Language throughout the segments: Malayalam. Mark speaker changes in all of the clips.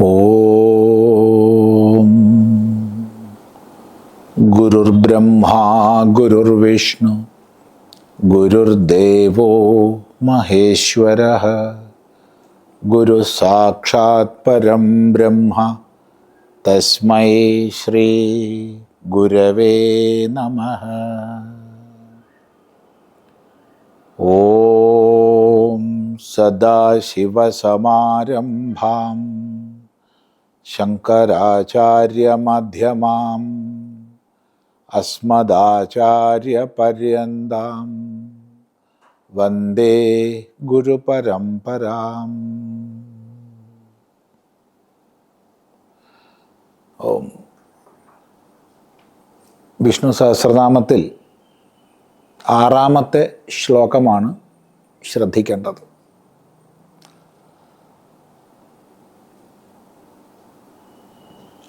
Speaker 1: ॐ गुरुर्ब्रह्मा गुरुर्विष्णु गुरुर्देवो महेश्वरः गुरुसाक्षात् परं ब्रह्म तस्मै श्रीगुरवे नमः। ॐ सदाशिवसमारम्भाम्। ശങ്കരാചാര്യമധ്യമാം. അസ്മദാചാര്യപര്യന്താം. വന്ദേ ഗുരുപരംപരാം ഓം. വിഷ്ണു സഹസ്രനാമത്തിൽ ആറാമത്തെ ശ്ലോകമാണ് ശ്രദ്ധിക്കേണ്ടത്.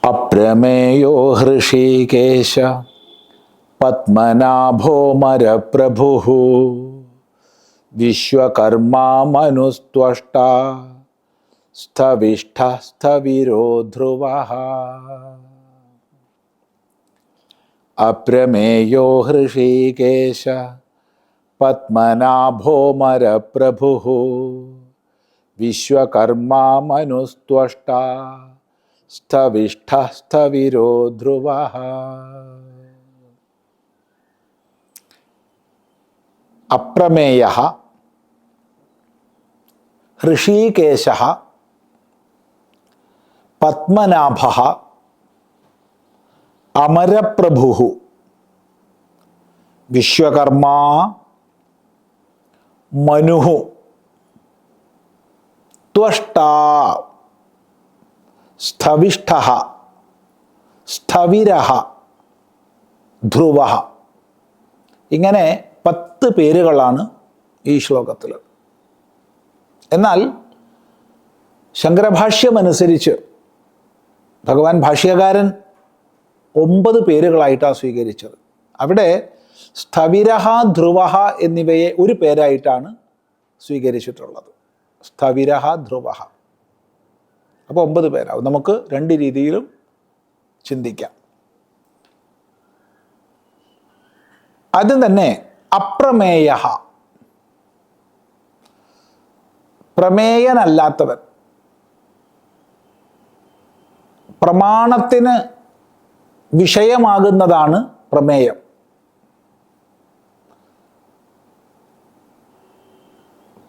Speaker 1: അപ്രമേയോ ഹൃഷീകേശ പത്മനാഭോമരപ്രഭു വിശ്വകർമാ മനുസ്ത്വഷ്ട സ്ഥവിഷ്ഠ സ്ഥവിരോ ധ്രുവ അപ്രമേയോ ഹൃഷീകേശ പത്മനാഭോമരപ്രഭു വിശ്വകർമാ മനുസ്ത്വഷ്ട സ്ഥവിഷ്ഠ സ്ഥവിരോ ധ്രുവ അപ്രമേയ ഹൃഷീകേശ പത്മനാഭ അമരപ്രഭു വിശ്വകർമാ മനുഹു ത്വഷ്ടാ സ്ഥവിഷ്ഠ സ്ഥവിര ധ്രുവ ഇങ്ങനെ പത്ത് പേരുകളാണ് ഈ ശ്ലോകത്തിൽ എന്നാൽ ശങ്കരഭാഷ്യമനുസരിച്ച് ഭഗവാൻ ഭാഷ്യകാരൻ ഒമ്പത് പേരുകളായിട്ടാണ് സ്വീകരിച്ചത്. അവിടെ സ്ഥവിരഹ ധ്രുവഹ എന്നിവയെ ഒരു പേരായിട്ടാണ് സ്വീകരിച്ചിട്ടുള്ളത്. സ്ഥവിരഹ ധ്രുവഹ. അപ്പോൾ ഒമ്പത് പേരാവും നമുക്ക് രണ്ട് രീതിയിലും ചിന്തിക്കാം. ആദ്യം തന്നെ അപ്രമേയ പ്രമേയനല്ലാത്തവൻ. പ്രമാണത്തിന് വിഷയമാകുന്നതാണ് പ്രമേയം.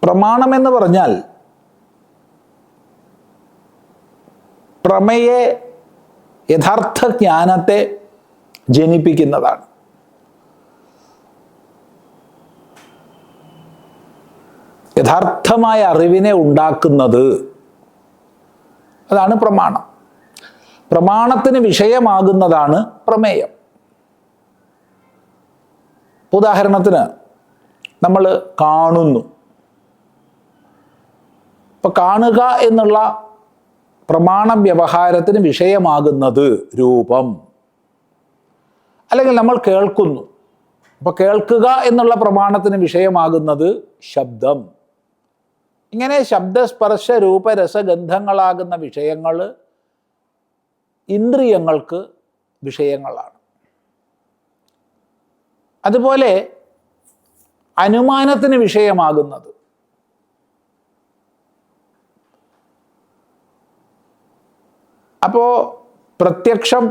Speaker 1: പ്രമാണം എന്ന് പറഞ്ഞാൽ പ്രമേയെ യഥാർത്ഥ ജ്ഞാനത്തെ ജനിപ്പിക്കുന്നതാണ്. യഥാർത്ഥമായ അറിവിനെ ഉണ്ടാക്കുന്നത് അതാണ് പ്രമാണം. പ്രമാണത്തിന് വിഷയമാകുന്നതാണ് പ്രമേയം. ഉദാഹരണത്തിന് നമ്മൾ കാണുന്നു. ഇപ്പൊ കാണുക എന്നുള്ള പ്രമാണ വ്യവഹാരത്തിന് വിഷയമാകുന്നത് രൂപം. അല്ലെങ്കിൽ നമ്മൾ കേൾക്കുന്നു. അപ്പോൾ കേൾക്കുക എന്നുള്ള പ്രമാണത്തിന് വിഷയമാകുന്നത് ശബ്ദം. ഇങ്ങനെ ശബ്ദസ്പർശ രൂപരസഗന്ധങ്ങളാകുന്ന വിഷയങ്ങൾ ഇന്ദ്രിയങ്ങൾക്ക് വിഷയങ്ങളാണ്. അതുപോലെ അനുമാനത്തിന് വിഷയമാകുന്നത് അപ്പോൾ പ്രത്യക്ഷം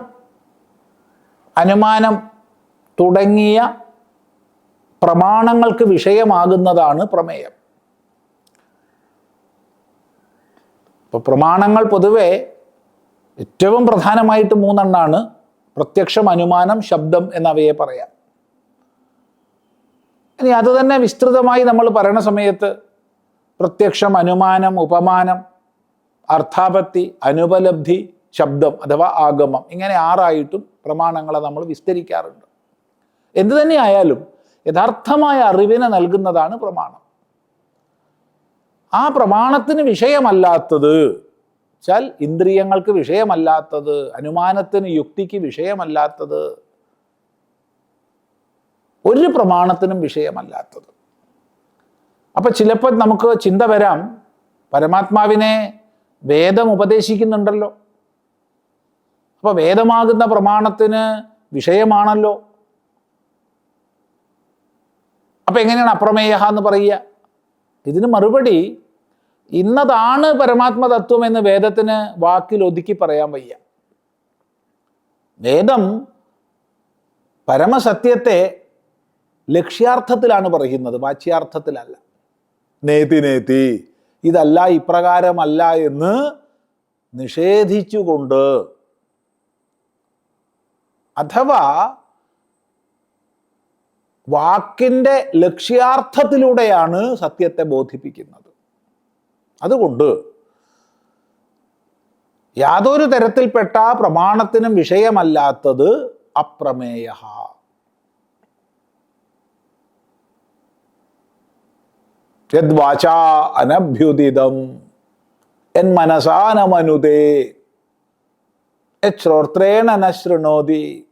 Speaker 1: അനുമാനം തുടങ്ങിയ പ്രമാണങ്ങൾക്ക് വിഷയമാകുന്നതാണ് പ്രമേയം. ഇപ്പോൾ പ്രമാണങ്ങൾ പൊതുവെ ഏറ്റവും പ്രധാനമായിട്ട് മൂന്നെണ്ണാണ്. പ്രത്യക്ഷം അനുമാനം ശബ്ദം എന്നവയെ പറയാം. ഇനി അത് തന്നെ വിസ്തൃതമായി നമ്മൾ പറയണ സമയത്ത് പ്രത്യക്ഷം അനുമാനം ഉപമാനം അർത്ഥാപത്തി അനുപലബ്ധി ശബ്ദം അഥവാ ആഗമം ഇങ്ങനെ ആറായിട്ടും പ്രമാണങ്ങളെ നമ്മൾ വിസ്തരിക്കാറുണ്ട്. എന്തു തന്നെയായാലും യഥാർത്ഥമായ അറിവിനെ നൽകുന്നതാണ് പ്രമാണം. ആ പ്രമാണത്തിന് വിഷയമല്ലാത്തത് വെച്ചാൽ ഇന്ദ്രിയങ്ങൾക്ക് വിഷയമല്ലാത്തത് അനുമാനത്തിന് യുക്തിക്ക് വിഷയമല്ലാത്തത് ഒരു പ്രമാണത്തിനും വിഷയമല്ലാത്തത്. അപ്പൊ ചിലപ്പോൾ നമുക്ക് ചിന്ത വരാം പരമാത്മാവിനെ വേദം ഉപദേശിക്കുന്നുണ്ടല്ലോ. അപ്പൊ വേദമാകുന്ന പ്രമാണത്തിന് വിഷയമാണല്ലോ. അപ്പൊ എങ്ങനെയാണ് അപ്രമേയ എന്ന് പറയുക? ഇതിന് മറുപടി ഇന്നതാണ് പരമാത്മതത്വം എന്ന് വേദത്തിന് വാക്കിൽ ഒതുക്കി പറയാൻ വയ്യ. വേദം പരമസത്യത്തെ ലക്ഷ്യാർത്ഥത്തിലാണ് പറയുന്നത് വാച്യാർത്ഥത്തിലല്ല. നേതി നേതി. ഇതല്ല ഇപ്രകാരമല്ല എന്ന് നിഷേധിച്ചുകൊണ്ട് അഥവാ വാക്കിന്റെ ലക്ഷ്യാർത്ഥത്തിലൂടെയാണ് സത്യത്തെ ബോധിപ്പിക്കുന്നത്. അതുകൊണ്ട് യാതൊരു തരത്തിൽപ്പെട്ട പ്രമാണത്തിനും വിഷയമല്ലാത്തത് അപ്രമേയ യദ്വാച അനഭ്യുദിതം എൻ മനസാനമനുതേ ശ്രോത്രേണ ന ശൃണോതി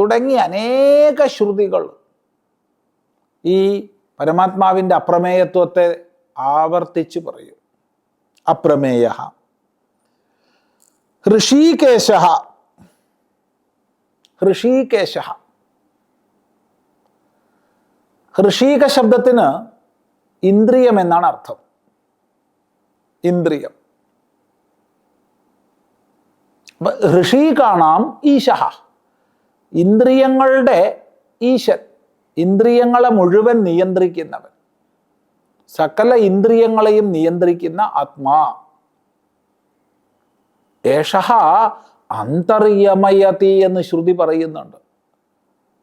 Speaker 1: തുടങ്ങി അനേക ശ്രുതികൾ. ഈ പരമാത്മാവിന്റെ അപ്രമേയത്വത്തെ ആവർത്തിച്ച് പറയും. അപ്രമേയ. ഋഷികേശ. ഋഷികേശ. ഋഷീക ശബ്ദത്തിന് ഇന്ദ്രിയം എന്നാണ് അർത്ഥം. ഇന്ദ്രിയം. അപ്പൊ ഋഷീകാണാം ഈശ ഇന്ദ്രിയങ്ങളുടെ ഈശൻ ഇന്ദ്രിയങ്ങളെ മുഴുവൻ നിയന്ത്രിക്കുന്നവൻ. സകല ഇന്ദ്രിയങ്ങളെയും നിയന്ത്രിക്കുന്ന ആത്മാ. ഏഷഹ അന്തർയമയതി എന്ന് ശ്രുതി പറയുന്നുണ്ട്.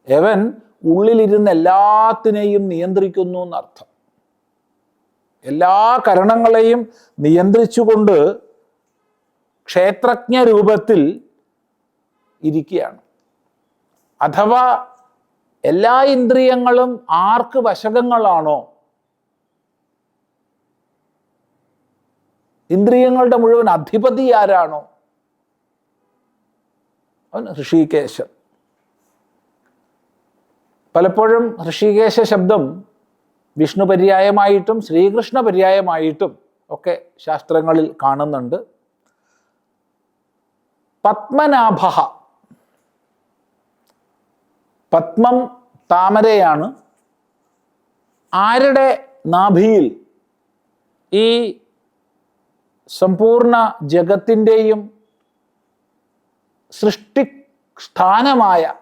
Speaker 1: എവൻ ഉള്ളിലിരുന്ന് എല്ലാത്തിനെയും നിയന്ത്രിക്കുന്നു എന്നർത്ഥം. എല്ലാ കരണങ്ങളെയും നിയന്ത്രിച്ചുകൊണ്ട് ക്ഷേത്രജ്ഞ രൂപത്തിൽ ഇരിക്കുകയാണ്. അഥവാ എല്ലാ ഇന്ദ്രിയങ്ങളും ആർക്ക് വശകങ്ങളാണോ? ഇന്ദ്രിയങ്ങളുടെ മുഴുവൻ അധിപതി ആരാണോ? അവൻ ഋഷികേശൻ. പലപ്പോഴും ഋഷികേശ ശബ്ദം വിഷ്ണു പര്യായമായിട്ടും ശ്രീകൃഷ്ണ പര്യായമായിട്ടും ഒക്കെ ശാസ്ത്രങ്ങളിൽ കാണുന്നുണ്ട്. പത്മനാഭ പത്മം താമരയാണ് ആരുടെ നാഭിയിൽ ഈ സമ്പൂർണ ജഗത്തിന്റെയും സൃഷ്ടി സ്ഥാനമായ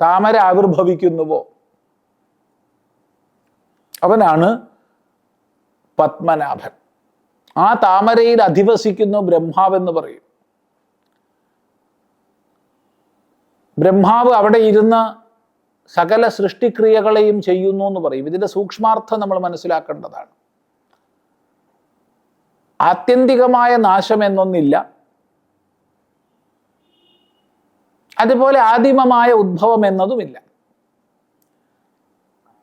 Speaker 1: താമര ആവിർഭവിക്കുന്നുവോ? അവനാണ് പത്മനാഭൻ. ആ താമരയിൽ അധിവസിക്കുന്നു ബ്രഹ്മാവെന്ന് പറയും. ബ്രഹ്മാവ് അവിടെ ഇരുന്ന് സകല സൃഷ്ടിക്രിയകളെയും ചെയ്യുന്നു എന്ന് പറയും. ഇതിന്റെ സൂക്ഷ്മാർത്ഥം നമ്മൾ മനസ്സിലാക്കേണ്ടതാണ്. ആത്യന്തികമായ നാശം എന്നൊന്നില്ല അതുപോലെ ആദിമമായ ഉദ്ഭവം എന്നതുമില്ല.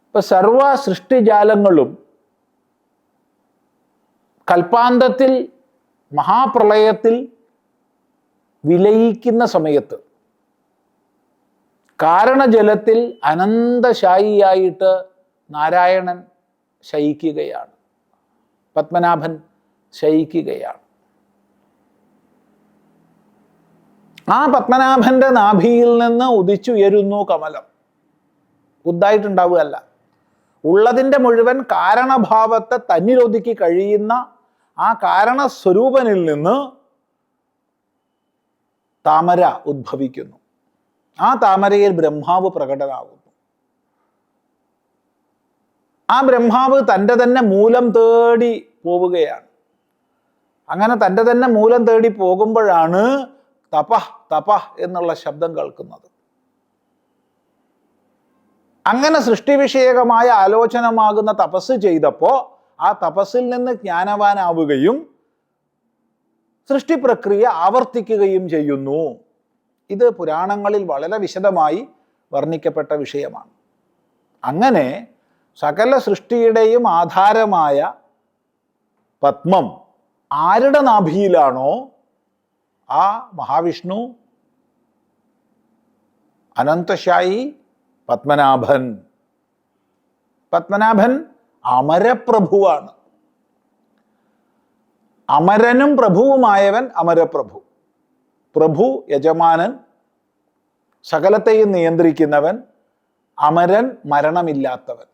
Speaker 1: ഇപ്പൊ സർവ സൃഷ്ടിജാലങ്ങളും കൽപ്പാന്തത്തിൽ മഹാപ്രളയത്തിൽ വിലയിക്കുന്ന സമയത്ത് കാരണജലത്തിൽ അനന്തശായിയായിട്ട് നാരായണൻ ശയിക്കുകയാണ്. പത്മനാഭൻ ശയിക്കുകയാണ്. ആ പത്മനാഭന്റെ നാഭിയിൽ നിന്ന് ഉദിച്ചുയരുന്നു കമലം. ഉദ്ദായിട്ടുണ്ടാവുകയല്ല ഉള്ളതിന്റെ മുഴുവൻ കാരണഭാവത്തെ തന്നിലൊതുക്കി കഴിയുന്ന ആ കാരണസ്വരൂപനിൽ നിന്ന് താമര ഉദ്ഭവിക്കുന്നു. ആ താമരയിൽ ബ്രഹ്മാവ് പ്രകടനാകുന്നു. ആ ബ്രഹ്മാവ് തന്റെ തന്നെ മൂലം തേടി പോവുകയാണ്. അങ്ങനെ തന്റെ തന്നെ മൂലം തേടി പോകുമ്പോഴാണ് തപ തപ എന്നുള്ള ശബ്ദം കേൾക്കുന്നത്. അങ്ങനെ സൃഷ്ടിവിഷയകമായ ആലോചനമാകുന്ന തപസ് ചെയ്തപ്പോൾ ആ തപസ്സിൽ നിന്ന് ജ്ഞാനവാനാവുകയും സൃഷ്ടി പ്രക്രിയ ആവർത്തിക്കുകയും ചെയ്യുന്നു. ഇത് പുരാണങ്ങളിൽ വളരെ വിശദമായി വർണിക്കപ്പെട്ട വിഷയമാണ്. അങ്ങനെ സകല സൃഷ്ടിയുടെയും ആധാരമായ പത്മം ആരുടെ നാഭിയിലാണോ ആ മഹാവിഷ്ണു അനന്തശായി പത്മനാഭൻ. പത്മനാഭൻ അമരപ്രഭുവാണ്. അമരനും പ്രഭുവുമായവൻ അമരപ്രഭു. പ്രഭു യജമാനൻ സകലത്തെയും നിയന്ത്രിക്കുന്നവൻ അമരൻ മരണമില്ലാത്തവൻ.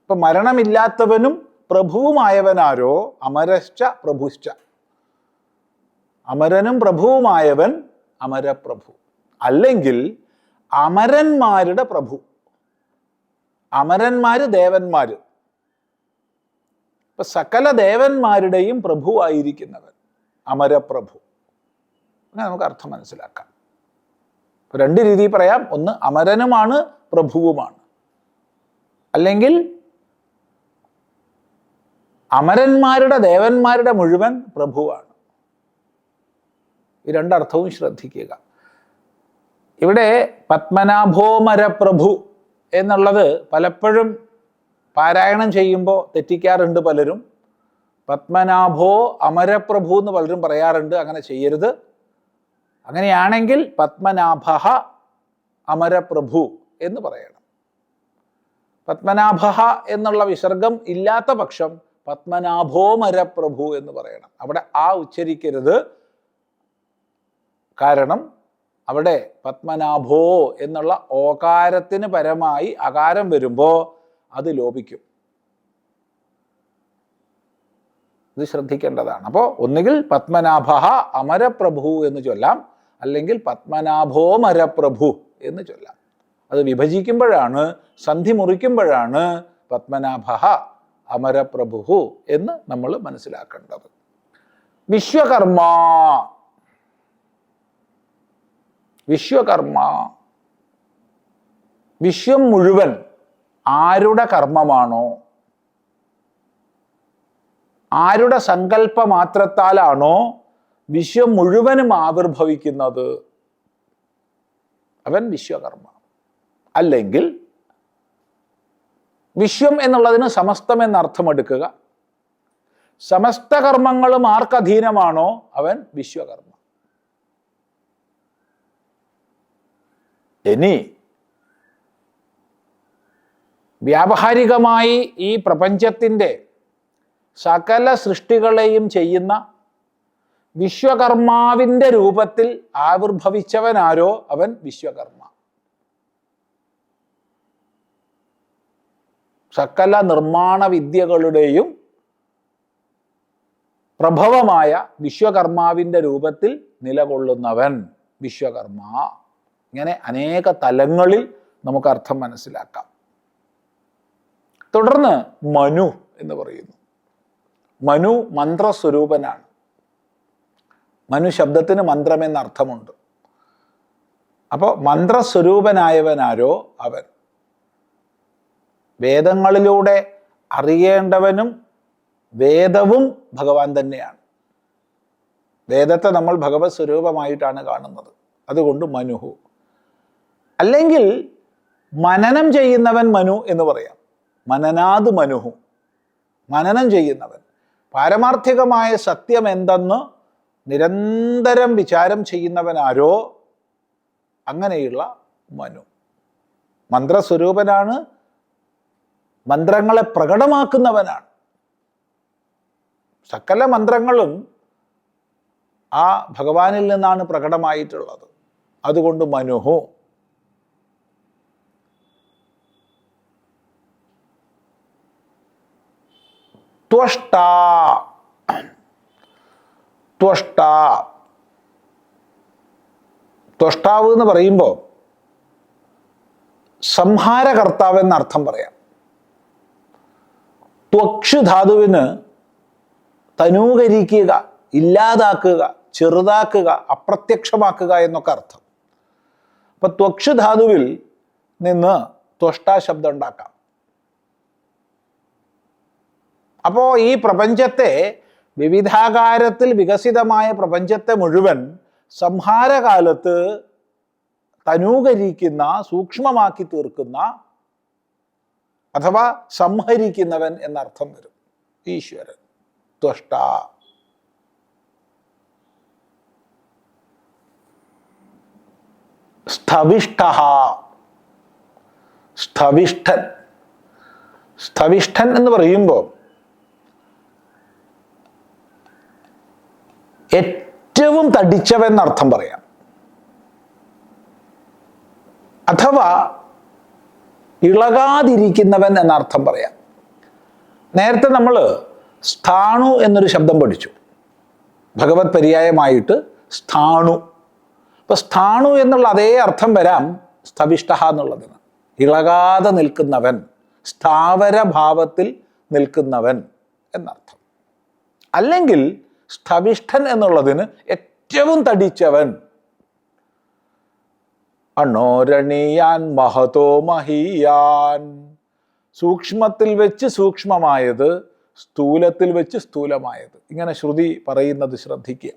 Speaker 1: ഇപ്പൊ മരണമില്ലാത്തവനും പ്രഭുവുമായവനാരോ? അമരശ്ച പ്രഭുശ്ച. അമരനും പ്രഭുവുമായവൻ അമരപ്രഭു. അല്ലെങ്കിൽ അമരന്മാരുടെ പ്രഭു. അമരന്മാര് ദേവന്മാര്. ഇപ്പൊ സകല ദേവന്മാരുടെയും പ്രഭുവായിരിക്കുന്നവൻ അമരപ്രഭു. അങ്ങനെ നമുക്ക് അർത്ഥം മനസ്സിലാക്കാം. രണ്ട് രീതിയിൽ പറയാം. ഒന്ന് അമരനുമാണ് പ്രഭുവുമാണ്. അല്ലെങ്കിൽ അമരന്മാരുടെ ദേവന്മാരുടെ മുഴുവൻ പ്രഭുവാണ്. ഈ രണ്ടർത്ഥവും ശ്രദ്ധിക്കുക. ഇവിടെ പത്മനാഭോമരപ്രഭു എന്നുള്ളത് പലപ്പോഴും പാരായണം ചെയ്യുമ്പോൾ തെറ്റിക്കാറുണ്ട് പലരും. പത്മനാഭോ അമരപ്രഭു എന്ന് പലരും പറയാറുണ്ട്. അങ്ങനെ ചെയ്യരുത്. അങ്ങനെയാണെങ്കിൽ പത്മനാഭ അമരപ്രഭു എന്ന് പറയണം. പത്മനാഭ എന്നുള്ള വിസർഗം ഇല്ലാത്ത പക്ഷം പത്മനാഭോമരപ്രഭു എന്ന് പറയണം. അവിടെ ആ ഉച്ചരിക്കരുത്. കാരണം അവിടെ പത്മനാഭോ എന്നുള്ള ഓകാരത്തിന് പരമായി അകാരം വരുമ്പോൾ അത് ലോപിക്കും. ഇത് ശ്രദ്ധിക്കേണ്ടതാണ്. അപ്പോൾ ഒന്നുകിൽ പത്മനാഭ അമരപ്രഭു എന്ന് ചൊല്ലാം അല്ലെങ്കിൽ പത്മനാഭോ മരപ്രഭു എന്ന് ചൊല്ലാം. അത് വിഭജിക്കുമ്പോഴാണ് സന്ധി മുറിക്കുമ്പോഴാണ് പത്മനാഭ അമരപ്രഭു എന്ന് നമ്മൾ മനസ്സിലാക്കേണ്ടത്. വിശ്വകർമ്മ. വിശ്വകർമ്മ. വിശ്വം മുഴുവൻ ആരുടെ കർമ്മമാണോ? ആരുടെ സങ്കല്പ മാത്രത്താലാണോ വിശ്വം മുഴുവനും ആവിർഭവിക്കുന്നത് അവൻ വിശ്വകർമ്മ. അല്ലെങ്കിൽ വിശ്വം എന്നുള്ളതിന് സമസ്തം എന്നർത്ഥമെടുക്കുക. സമസ്ത കർമ്മങ്ങളും ആർക്കധീനമാണോ അവൻ വിശ്വകർമ്മ. ഇനി വ്യാവഹാരികമായി ഈ പ്രപഞ്ചത്തിന്റെ സകല സൃഷ്ടികളെയും ചെയ്യുന്ന വിശ്വകർമാവിന്റെ രൂപത്തിൽ ആവിർഭവിച്ചവനാരോ അവൻ വിശ്വകർമ്മ. സകല നിർമ്മാണ വിദ്യകളുടെയും പ്രഭവമായ വിശ്വകർമാവിന്റെ രൂപത്തിൽ നിലകൊള്ളുന്നവൻ വിശ്വകർമ്മ. ഇങ്ങനെ അനേക തലങ്ങളിൽ നമുക്ക് അർത്ഥം മനസ്സിലാക്കാം. തുടർന്ന് മനു എന്ന് പറയുന്നു. മനു മന്ത്രസ്വരൂപനാണ്. മനു ശബ്ദത്തിന് മന്ത്രം എന്ന അർത്ഥമുണ്ട്. അപ്പോൾ മന്ത്രസ്വരൂപനായവനാരോ അവൻ? വേദങ്ങളിലൂടെ അറിയേണ്ടവനും വേദവും ഭഗവാൻ തന്നെയാണ്. വേദത്തെ നമ്മൾ ഭഗവത് സ്വരൂപമായിട്ടാണ് കാണുന്നത്. അതുകൊണ്ട് മനുഹു. അല്ലെങ്കിൽ മനനം ചെയ്യുന്നവൻ മനു എന്ന് പറയാം. മനനാത് മനുഹു. മനനം ചെയ്യുന്നവൻ. പാരമാർത്ഥികമായ സത്യം എന്തെന്ന് നിരന്തരം വിചാരം ചെയ്യുന്നവനാരോ അങ്ങനെയുള്ള മനു. മന്ത്രസ്വരൂപനാണ്. മന്ത്രങ്ങളെ പ്രകടമാക്കുന്നവനാണ്. സകല മന്ത്രങ്ങളും ആ ഭഗവാനിൽ നിന്നാണ് പ്രകടമായിട്ടുള്ളത്. അതുകൊണ്ട് മനുഹു. ത്വഷ്ട. ത്വഷ്ട. ത്വഷ്ടാവ് എന്ന് പറയുമ്പോൾ സംഹാരകർത്താവ് എന്ന അർത്ഥം പറയാം. ത്വക്ഷു ധാതുവിന് തനൂകരിക്കുക ഇല്ലാതാക്കുക ചെറുതാക്കുക അപ്രത്യക്ഷമാക്കുക എന്നൊക്കെ അർത്ഥം. അപ്പൊ ത്വക്ഷു ധാതുവിൽ നിന്ന് ത്വഷ്ടാ ശബ്ദം ഉണ്ടാക്കാം. അപ്പോൾ ഈ പ്രപഞ്ചത്തെ വിവിധാകാരത്തിൽ വികസിതമായ പ്രപഞ്ചത്തെ മുഴുവൻ സംഹാരകാലത്ത് തനൂകരിക്കുന്ന സൂക്ഷ്മമാക്കി തീർക്കുന്ന അഥവാ സംഹരിക്കുന്നവൻ എന്നർത്ഥം വരും. ഈശ്വരൻ. ത്വഷ്ട. സ്ഥവിഷ്ഠ സ്ഥവിഷ്ഠൻ. സ്ഥവിഷ്ഠൻ എന്ന് പറയുമ്പോൾ ഏറ്റവും തടിച്ചവൻ എന്നർത്ഥം പറയാം. അഥവാ ഇളകാതിരിക്കുന്നവൻ എന്നർത്ഥം പറയാം. നേരത്തെ നമ്മൾ സ്ഥാണു എന്നൊരു ശബ്ദം പഠിച്ചു. ഭഗവത് പര്യായമായിട്ട് സ്ഥാണു. അപ്പൊ സ്ഥാണു എന്നുള്ള അതേ അർത്ഥം വരാം സ്ഥവിഷ്ട എന്നുള്ളതിന് ഇളകാതെ നിൽക്കുന്നവൻ സ്ഥാവര ഭാവത്തിൽ നിൽക്കുന്നവൻ എന്നർത്ഥം. അല്ലെങ്കിൽ സ്ഥവിഷ്ഠൻ എന്നുള്ളതിന് ഏറ്റവും തടിച്ചവൻ. അണോരണീയാൻ മഹതോ മഹീയാൻ. സൂക്ഷ്മത്തിൽ വെച്ച് സൂക്ഷ്മമായത് സ്ഥൂലത്തിൽ വെച്ച് സ്ഥൂലമായത്. ഇങ്ങനെ ശ്രുതി പറയുന്നത് ശ്രദ്ധിക്കുക.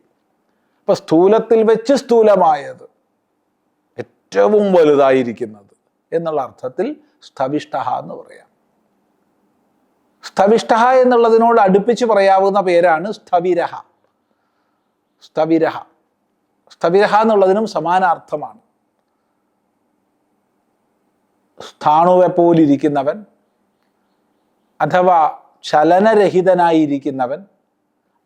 Speaker 1: അപ്പൊ സ്ഥൂലത്തിൽ വെച്ച് സ്ഥൂലമായത് ഏറ്റവും വലുതായിരിക്കുന്നത് എന്നുള്ള അർത്ഥത്തിൽ സ്ഥവിഷ്ഠ എന്ന് പറയാം. സ്ഥവിഷ്ട എന്നുള്ളതിനോട് അടുപ്പിച്ച് പറയാവുന്ന പേരാണ് സ്ഥവിരഹ. സ്ഥവിരഹ. സ്ഥവിരഹ എന്നുള്ളതിനും സമാനാർത്ഥമാണ്. സ്ഥാണുവെ പോലിരിക്കുന്നവൻ അഥവാ ചലനരഹിതനായിരിക്കുന്നവൻ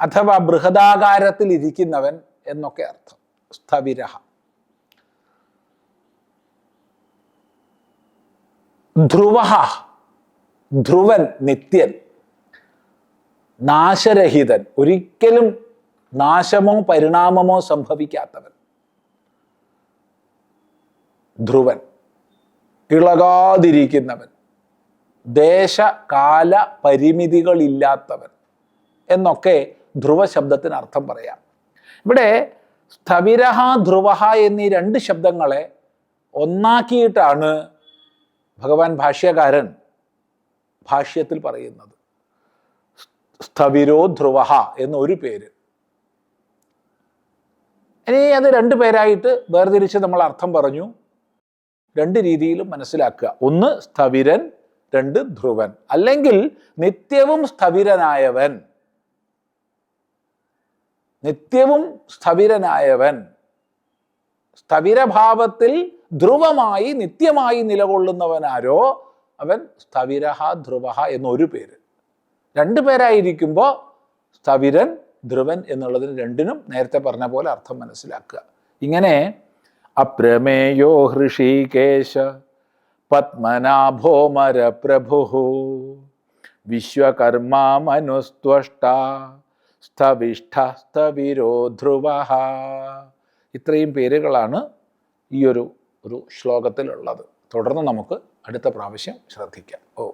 Speaker 1: അഥവാ ബൃഹദാകാരത്തിൽ ഇരിക്കുന്നവൻ എന്നൊക്കെ അർത്ഥം. സ്ഥവിരഹ. ധ്രുവ ധ്രുവൻ നിത്യൻ നാശരഹിതൻ. ഒരിക്കലും നാശമോ പരിണാമമോ സംഭവിക്കാത്തവൻ. ധ്രുവൻ ഇളകാതിരിക്കുന്നവൻ ദേശകാല പരിമിതികളില്ലാത്തവൻ എന്നൊക്കെ ധ്രുവ ശബ്ദത്തിന് അർത്ഥം പറയാം. ഇവിടെ സ്ഥവിരഹ ധ്രുവഹ എന്നീ രണ്ട് ശബ്ദങ്ങളെ ഒന്നാക്കിയിട്ടാണ് ഭഗവാൻ ഭാഷ്യകാരൻ ഭാഷ്യത്തിൽ പറയുന്നത്. സ്ഥവിരോ ധ്രുവ എന്നൊരു പേര്. ഇനി അത് രണ്ട് പേരായിട്ട് വേർതിരിച്ച് നമ്മൾ അർത്ഥം പറഞ്ഞു. രണ്ട് രീതിയിലും മനസ്സിലാക്കുക. ഒന്ന് സ്ഥവിരൻ രണ്ട് ധ്രുവൻ. അല്ലെങ്കിൽ നിത്യവും സ്ഥവിരനായവൻ. നിത്യവും സ്ഥവിരനായവൻ. സ്ഥവിരഭാവത്തിൽ ധ്രുവമായി നിത്യമായി നിലകൊള്ളുന്നവനാരോ അവൻ സ്ഥവിരഹ ധ്രുവഹ എന്നൊരു പേര്. രണ്ട് പേരായിരിക്കുമ്പോൾ സ്ഥവിരൻ ധ്രുവൻ എന്നുള്ളതിന് രണ്ടിനും നേരത്തെ പറഞ്ഞ പോലെ അർത്ഥം മനസ്സിലാക്കുക. ഇങ്ങനെ അപ്രമേയോ ഹൃഷികേശ പത്മനാഭോമര പ്രഭു വിശ്വകർമാ സ്ഥവിഷ്ഠ സ്ഥവിരോ ധ്രുവ ഇത്രയും പേരുകളാണ് ഈ ഒരു ഒരു ശ്ലോകത്തിലുള്ളത്. തുടർന്ന് നമുക്ക് അടുത്ത പ്രാവശ്യം ശ്രദ്ധിക്കാം. ഓ.